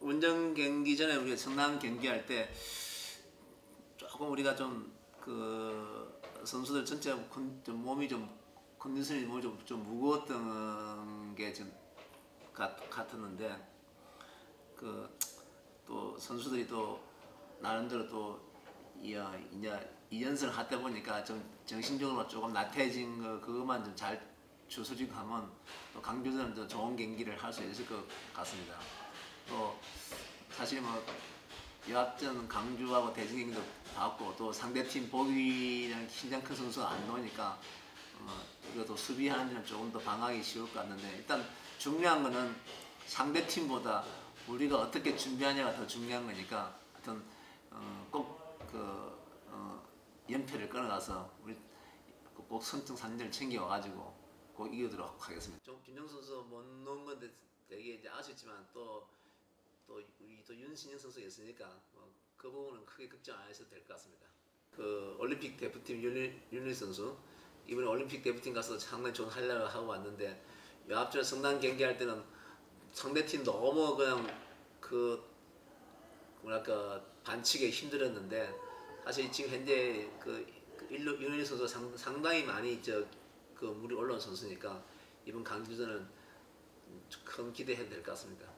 이번 경기 전에 우리가 성남 경기할 때 조금 우리가 좀 그 선수들 전체 컨, 좀 몸이 좀 컨디션이 몸이 좀, 좀 무거웠던 게좀 같았는데 그 또 선수들이 또 나름대로 또 이어 이제 이 연승을 하다 보니까 좀 정신적으로 조금 나태해진 거 그것만 좀 잘 주소직하면 또 강조전은 더 좋은 경기를 할 수 있을 것 같습니다. 또 사실 뭐 여합전 강주하고 대진 경기도 봤고 또 상대팀 보기랑 신장 큰 선수가 안 나오니까 어, 이것도 수비하는 데는 조금 더 방황이 쉬울 것 같는데 일단 중요한 거는 상대팀보다 우리가 어떻게 준비하냐가 더 중요한 거니까 하여튼 어, 꼭그 어, 연패를 끊어가서 우리 꼭 선승 산전을 챙겨와가지고 꼭 이기도록 하겠습니다. 좀 김정 선수 못 넣은 건데 되게 이제 아쉽지만 또 또 우리 또 윤신영 선수가 있으니까 뭐 그 부분은 크게 걱정 안 하셔도 될 것 같습니다. 그 올림픽 대표팀 윤일 선수 이번에 올림픽 대표팀 가서 상당히 좋은 활약을 하고 왔는데 요 앞전 성남 경기할 때는 상대팀 너무 그냥 그 뭐랄까 반칙에 힘들었는데 사실 지금 현재 그, 그 윤일 선수 상, 상당히 많이 저 그 물이 올라온 선수니까 이번 강주전은 큰 기대해도 될 것 같습니다.